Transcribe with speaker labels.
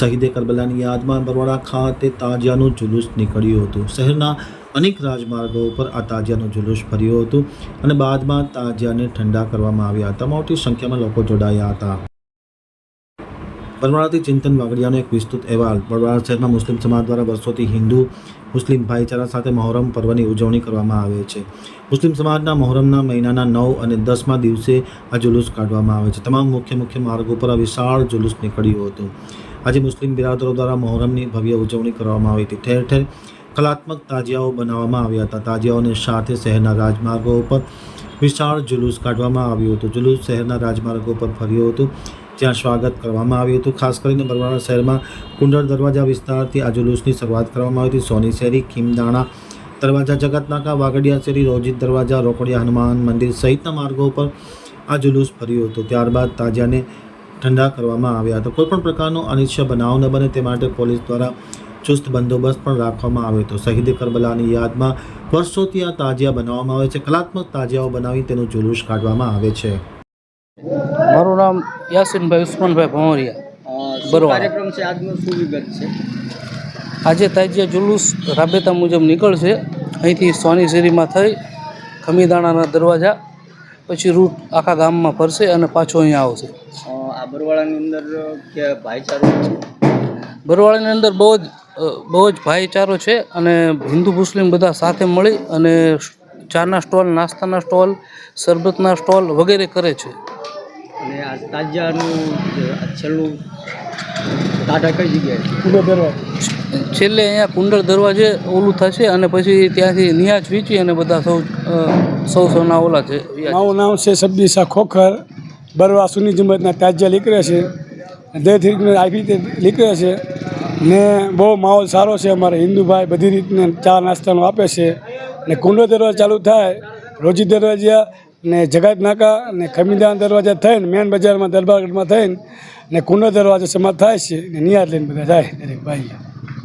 Speaker 1: શહીદે કરબલાની યાદમાં બરવાડા ખાતે તાજિયાનું જુલુસ નીકળ્યું હતું. શહેરના અનેક રાજમાર્ગો ઉપર આ તાજિયાનું જુલુસ ફર્યું હતું અને બાદમાં તાજિયાને ઠંડા કરવામાં આવ્યા હતા. મોટી સંખ્યામાં લોકો જોડાયા હતા. બરવાડાથી ચિંતન વાગડિયાનો એક વિસ્તૃત અહેવાલ. બરવાડા શહેરમાં મુસ્લિમ સમાજ દ્વારા વર્ષોથી હિન્દુ, મુસ્લિમ ભાઈચારા સાથે મહોરમ પર્વની ઉજવણી કરવામાં આવે છે. મુસ્લિમ સમાજના મહોરમના મહિનાના નવ અને દસમા દિવસે આ જુલુસ કાઢવામાં આવે છે. તમામ મુખ્ય મુખ્ય માર્ગો પર આ વિશાળ જુલુસ નીકળ્યું હતું. આજે મુસ્લિમ બિરાદરો દ્વારા મહોરમની ભવ્ય ઉજવણી કરવામાં આવી હતી. ઠેર ઠેર કલાત્મક તાજિયાઓ બનાવવામાં આવ્યા હતા. તાજિયાઓને સાથે શહેરના રાજમાર્ગો ઉપર વિશાળ જુલુસ કાઢવામાં આવ્યું હતું. જુલુસ શહેરના રાજમાર્ગો પર ફર્યું હતું. જ્યાં સ્વાગત કરવામાં આવ્યું હતું. ખાસ કરીને બરવાડા શહેરમાં કુંડળ દરવાજા વિસ્તારથી આ જુલુસની શરૂઆત કરવામાં આવી હતી. સોની શેરી ખીમદાણા દરવાજા, જગતનાકા, વાગડિયા શેરી, રોજિત દરવાજા, રોકડિયા હનુમાન મંદિર સહિતના માર્ગો ઉપર આ જુલુસ ફર્યું હતું. ત્યારબાદ તાજિયાને ઠંડા કરવામાં આવ્યા હતા. કોઈપણ પ્રકારનો અનિચ્છ બનાવ ન બને તે માટે પોલીસ દ્વારા ચુસ્ત બંદોબસ્ત પણ રાખવામાં આવ્યો હતો. શહીદ કરબલાની યાદમાં વર્ષોથી આ તાજિયા બનાવવામાં આવે છે. કલાત્મક તાજિયાઓ બનાવી તેનું જુલુસ કાઢવામાં આવે છે.
Speaker 2: મારું નામ યાસીનભાઈ ઉસ્માનભાઈ ભંવરિયા બરોબર.
Speaker 3: કાર્યક્રમ છે? આજનો શું વિગત છે?
Speaker 2: આજે તાજિયા જુલુસ રાબેતા મુજબ નીકળશે. અહીંથી સોની શેરીમાં થઈ ખમીદાણાના દરવાજા પછી રૂટ આખા ગામમાં ફરશે અને પાછો અહીંયા આવશે.
Speaker 3: આ બરવાળાની અંદર કે ભાઈચારો
Speaker 2: બરવાળાની અંદર બહુ જ બહુ જ ભાઈચારો છે અને હિન્દુ મુસ્લિમ બધા સાથે મળી અને ચાના સ્ટોલ નાસ્તાના સ્ટોલ શરબતના સ્ટોલ વગેરે કરે છે.
Speaker 3: અને આ તાજાનું છેલ્લું ટાટા કઈ જગ્યાએ?
Speaker 2: છેલ્લે અહીંયા કુંડળ દરવાજે ઓલું થશે અને પછી ત્યાંથી નિયાજ વેચી અને બધા સૌ સૌ સૌના ઓલા છે
Speaker 4: મારું નામ છે સબ્દીસા ખોખર. બરવા સુની જમતના તાજિયા નીકળે છે. દરેક રીતને આવી રીતે નીકળે છે. ને બહુ માહોલ સારો છે અમારે. હિન્દુ ભાઈ બધી રીતને ચા નાસ્તાનો આપે છે. ને કુંડો દરવાજા ચાલુ થાય. રોજી દરવાજા ને જગાત નાકા ને ખમીદાન દરવાજા થઈને મેન બજારમાં દરબારગઢમાં થઈને ને કુંડો દરવાજો સમાપ્ત થાય છે. ને નિયાદ લઈને બધા જાય દરેક ભાઈ.